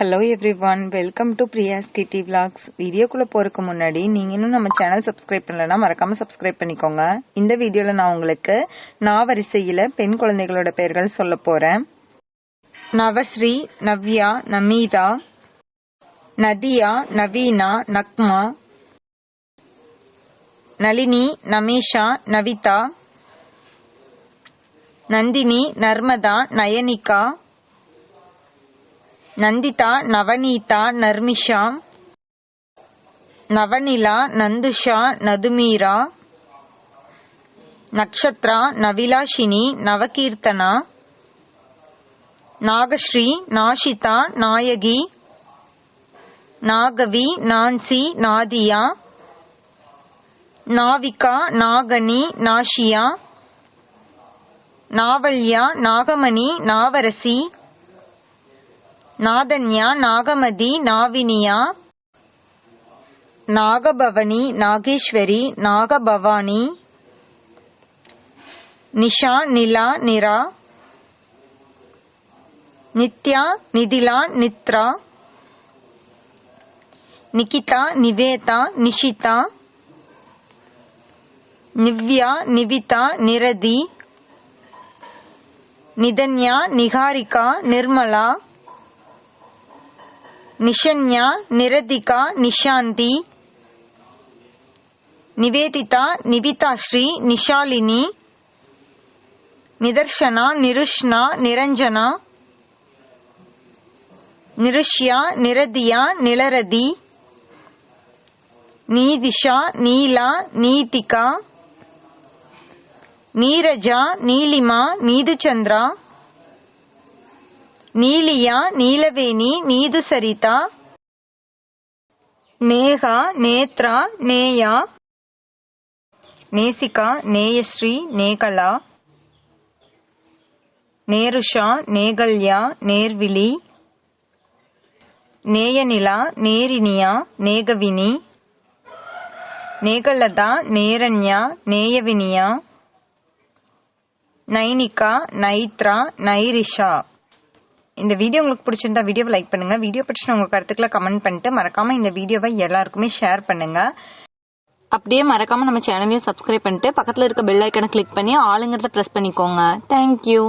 Hello everyone welcome to Priya's kitty vlogs வீடியோக்குள்ளே போகிறதுக்கு முன்னாடி நீங்கள் இன்னும் நம்ம சேனல் சப்ஸ்கிரைப் பண்ணலன்னா மறக்காமல் சப்ஸ்கிரைப் பண்ணிக்கோங்க. இந்த வீடியோவில் நான் உங்களுக்கு நாவரிசையில் பெண் குழந்தைகளோட பெயர்கள் சொல்ல போகிறேன் நவஸ்ரீ நவ்யா நமீதா நதியா நவீனா நக்மா நளினி நமீஷா நவிதா நந்தினி நர்மதா நயனிகா நந்திதா நவநீதா நர்மிஷா. நவனிலா நந்துஷா நதுமீரா. நக்ஷத்ரா நவிலாஷினி நவகீர்த்தனா. நாகஸ்ரீ நாஷிதா நாயகி. Nagavi Nancy Nadia. நாவிகா நாகனி நாஷியா. நாவல்யா நாகமணி நாவரசி. நாதன்யா நாகமதி நாவினியா நாகபவனி நாகேஸ்வரி நாகபவானி நிஷா நிலா நிரா நித்யா நிதிலா நித்ரா நிகிதா நிவேதா நிஷிதா நிவ்யா நிவிதா நிரதி நிதன்யா நிகாரிகா நிர்மலா நிஷன்யா நிரதிகா நிஷாந்தி நிவேதிதா நிவிதாஸ்ரீ நிஷாலினி நிதர்ஷனா நிருஷ்ணா நிரஞ்சனா நிருஷ்யா நிரதியா நிலரதி நீதிஷா நீலா நீதிகா நீரஜா நீலிமா நீதுச்சந்திரா நீலியா நீலவேணி நீது சரிதா நேகா நேத்ரா நேயா நேசிகா நேயஸ்ரீ நேகலா நேருஷா நேகல்யா நேர்விழி நேயநிலா நேரினியா நேகவினி நேகலதா நேரண்யா நேயவினியா நைனிகா நைத்ரா நைரிஷா. இந்த வீடியோ உங்களுக்கு பிடிச்சிருந்தா வீடியோவை லைக் பண்ணுங்க. வீடியோ பற்றின உங்க கருத்துக்களை கமெண்ட் பண்ணிட்டு மறக்காம இந்த வீடியோவை எல்லாருக்குமே ஷேர் பண்ணுங்க. அப்படியே மறக்காம நம்ம சேனலையும் சப்ஸ்கிரைப் பண்ணிட்டு பக்கத்துல இருக்க பெல் ஐக்கனை கிளிக் பண்ணி ஆளுங்கிறத ப்ரெஸ் பண்ணிக்கோங்க. தேங்க்யூ